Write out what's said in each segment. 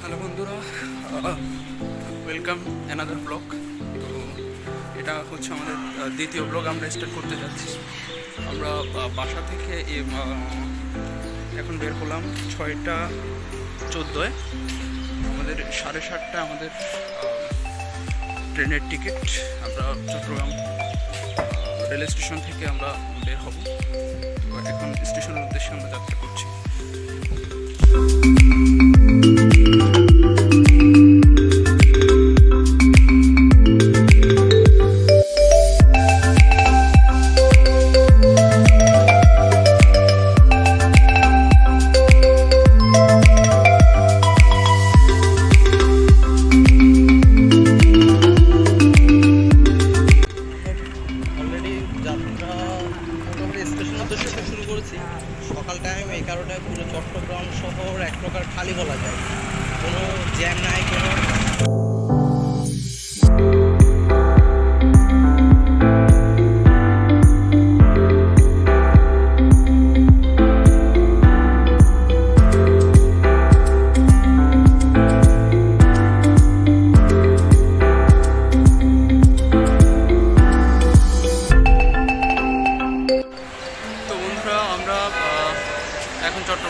Hello বন্ধুরা welcome another blog তো এটা হচ্ছে আমাদের দ্বিতীয় ব্লগ আমরা স্টার্ট করতে যাচ্ছি। আমরা বাসা থেকে এখন বের হলাম ছয়টা চোদ্দোয়। আমাদের সাড়ে সাতটা আমাদের ট্রেনের টিকিট আমরা চট্টগ্রাম রেল স্টেশন থেকে আমরা বের হব। এখন স্টেশনের উদ্দেশ্যে আমরা যাত্রা করছি। অলরেডি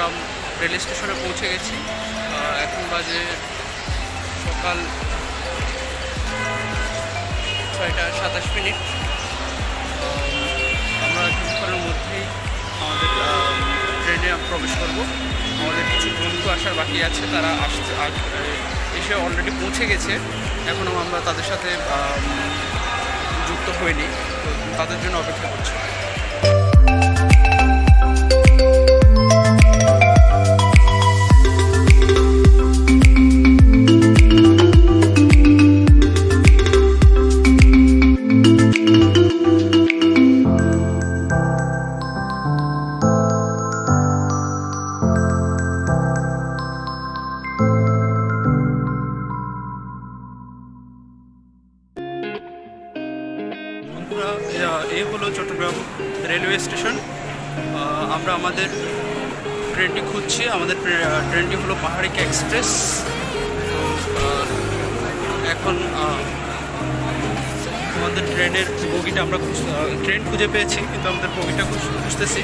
চট্টগ্রাম রেল স্টেশনে পৌঁছে গেছি। এখন বাজে সকাল ছয়টা সাতাশ মিনিট। আমরা কিছুক্ষণের মধ্যেই আমাদের ট্রেনে প্রবেশ করব। আমাদের কিছু বন্ধু আসার বাকি আছে, তারা আসতে এসে অলরেডি পৌঁছে গেছে। এখনও আমরা তাদের সাথে যুক্ত হইনি। তো তাদের জন্য অপেক্ষা করছি। এক্সপ্রেস এখন আমাদের ট্রেনের বগিটা আমরা ট্রেন খুঁজে পেয়েছি, কিন্তু আমাদের বগিটা খুব খুঁজতেছি।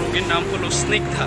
বগির নাম হলো স্নিগ্ধা।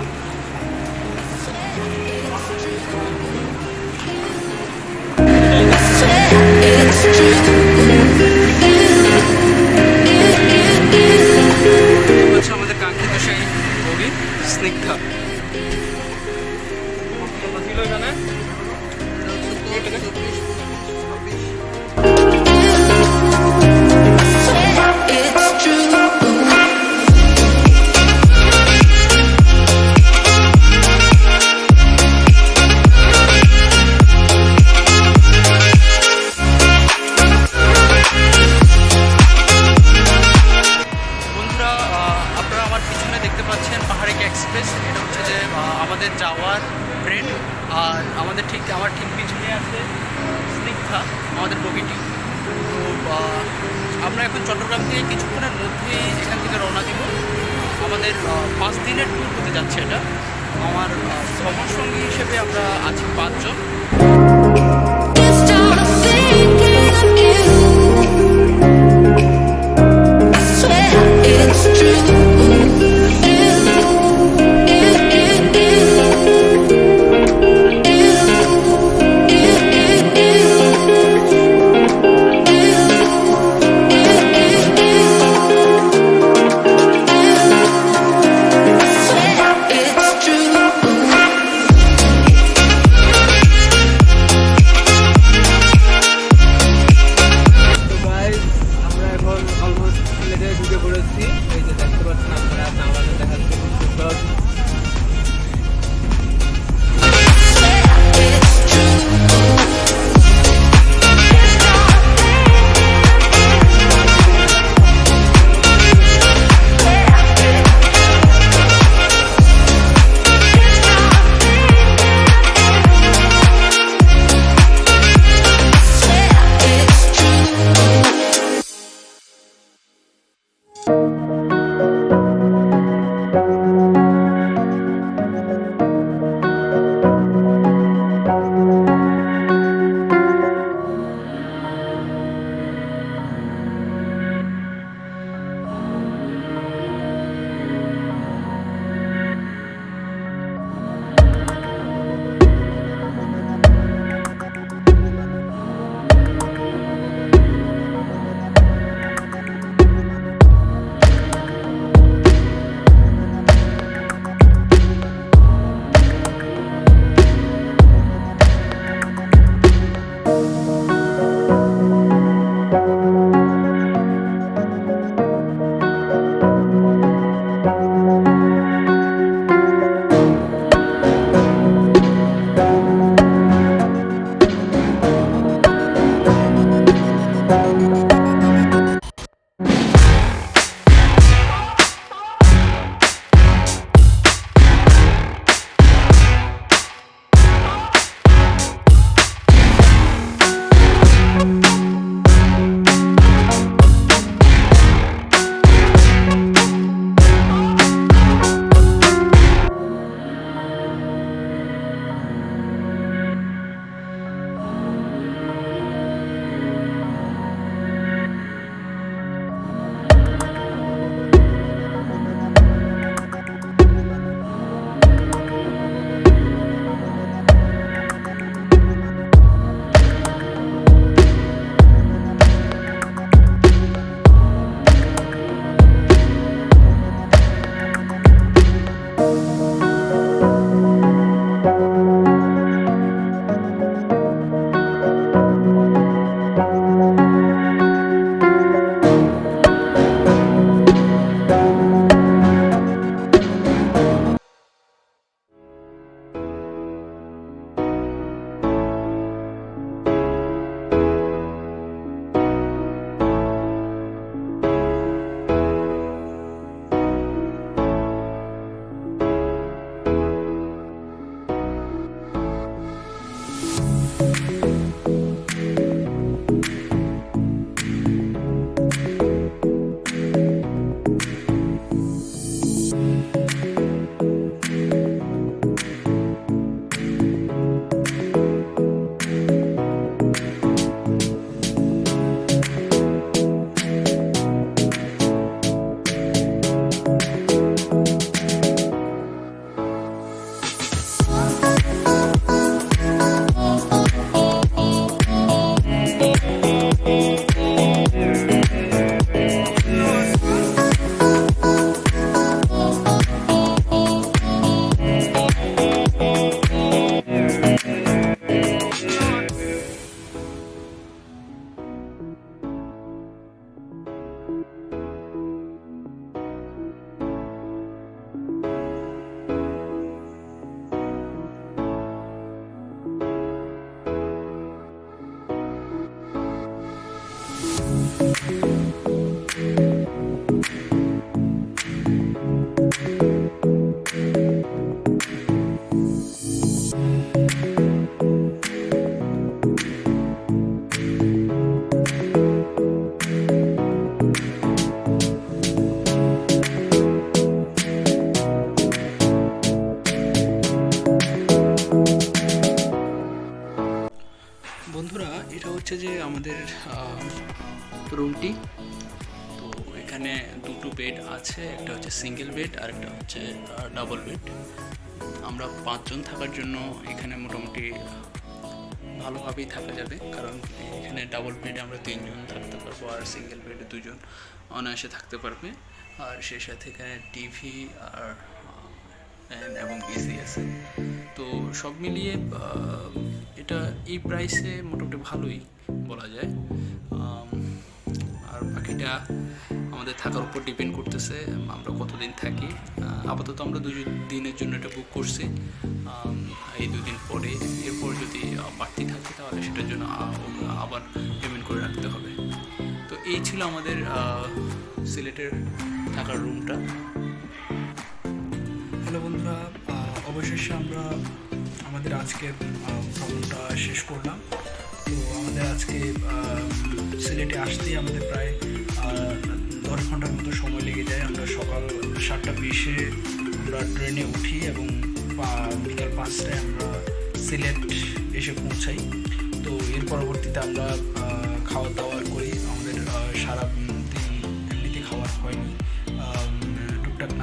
আমাদের পাঁচ দিনের ট্যুর হতে যাচ্ছে এটা। আমার ভ্রমণ সঙ্গী হিসেবে আমরা আছি পাঁচজন। দুধে ভরেছি এই যে হচ্ছে যে আমাদের রুমটি। তো এখানে দুটো বেড আছে, একটা হচ্ছে সিঙ্গেল বেড আর একটা হচ্ছে ডাবল বেড আমরা পাঁচজন থাকার জন্য এখানে মোটামুটি ভালোভাবেই থাকা যাবে, কারণ এখানে ডাবল বেডে আমরা তিনজন থাকতে পারব আর সিঙ্গেল বেডে দুজন অনায়াসে থাকতে পারবে। আর সেই সাথে এখানে টিভি আর এবং এসি আছে তো সব মিলিয়ে এটা এই প্রাইসে মোটামুটি ভালোই বলা যায়। আর বাকিটা আমাদের থাকার উপর ডিপেন্ড করতেছে, আমরা কতদিন থাকি। আপাতত আমরা দুই দিনের জন্য এটা বুক করছি। এই দুদিন পরে, এরপর যদি বাড়তি থাকে, তাহলে সেটার জন্য আবার পেমেন্ট করে রাখতে হবে। তো এই ছিল আমাদের সিলেটের থাকার রুমটা হ্যালো বন্ধুরা অবশেষে আমরা আমাদের আজকের ভ্রমণটা শেষ করলাম। তো আমাদের আজকে সিলেটে আসতেই আমাদের প্রায় দশ ঘণ্টার মতো সময় লেগে যায়। আমরা সকাল সাতটা বিশে আমরা ট্রেনে উঠি এবং বিকাল পাঁচটায় আমরা সিলেট এসে পৌঁছাই। তো এর পরবর্তীতে আমরা খাওয়া দাওয়া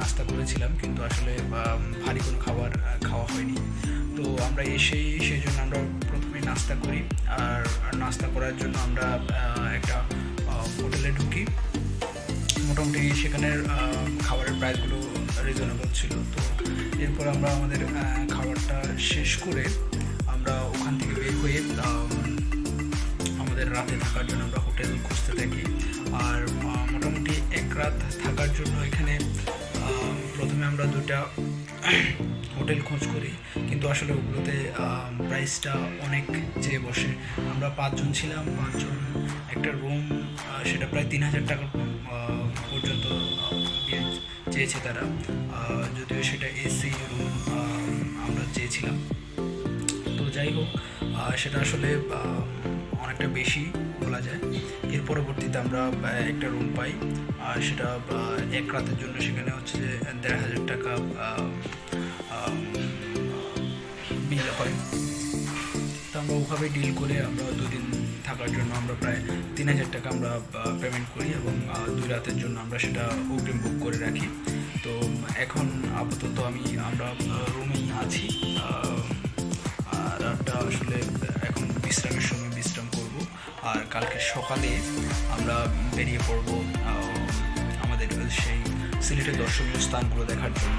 নাস্তা করেছিলাম, কিন্তু আসলে ভারী কোনো খাবার খাওয়া হয়নি। তো আমরা এসেই সেই জন্য আমরা প্রথমে নাস্তা করি। আর নাস্তা করার জন্য আমরা একটা হোটেলে ঢুকি। মোটামুটি সেখানের খাবারের প্রাইসগুলো রিজনেবল ছিল। তো এরপর আমরা আমাদের খাবারটা শেষ করে আমরা ওখান থেকে বের হয়ে আমাদের রাতে থাকার জন্য আমরা হোটেল খুঁজতে থাকি। আর মোটামুটি এক রাত থাকার জন্য এখানে প্রথমে আমরা দুটা হোটেল খোঁজ করি, কিন্তু আসলে ওগুলোতে প্রাইসটা অনেক চেয়ে বসে। আমরা পাঁচজন ছিলাম, পাঁচজন, একটা রুম সেটা প্রায় তিন হাজার টাকা পর্যন্ত চেয়েছে তারা। যদিও সেটা এসি রুম আমরা চেয়েছিলাম। তো যাই হোক সেটা আসলে অনেকটা বেশি বলা যায়। এর পরবর্তীতে আমরা একটা রুম পাই। সেটা এক রাতের জন্য সেখানে হচ্ছে যে দেড় হাজার টাকা বিল হয়। তো আমরা ওভাবে ডিল করে আমরা দুদিন থাকার জন্য আমরা প্রায় তিন হাজার টাকা আমরা পেমেন্ট করি এবং দুই রাতের জন্য আমরা সেটা অগ্রিম বুক করে রাখি। তো এখন আপাতত আমি, আমরা রুমেই আছি। রাতটা আসলে এখন বিশ্রামের সময় বিশ্রাম করব। আর কালকে সকালে আমরা বেরিয়ে পড়ব সেই সিলেটের দর্শনীয় স্থানগুলো দেখার জন্য।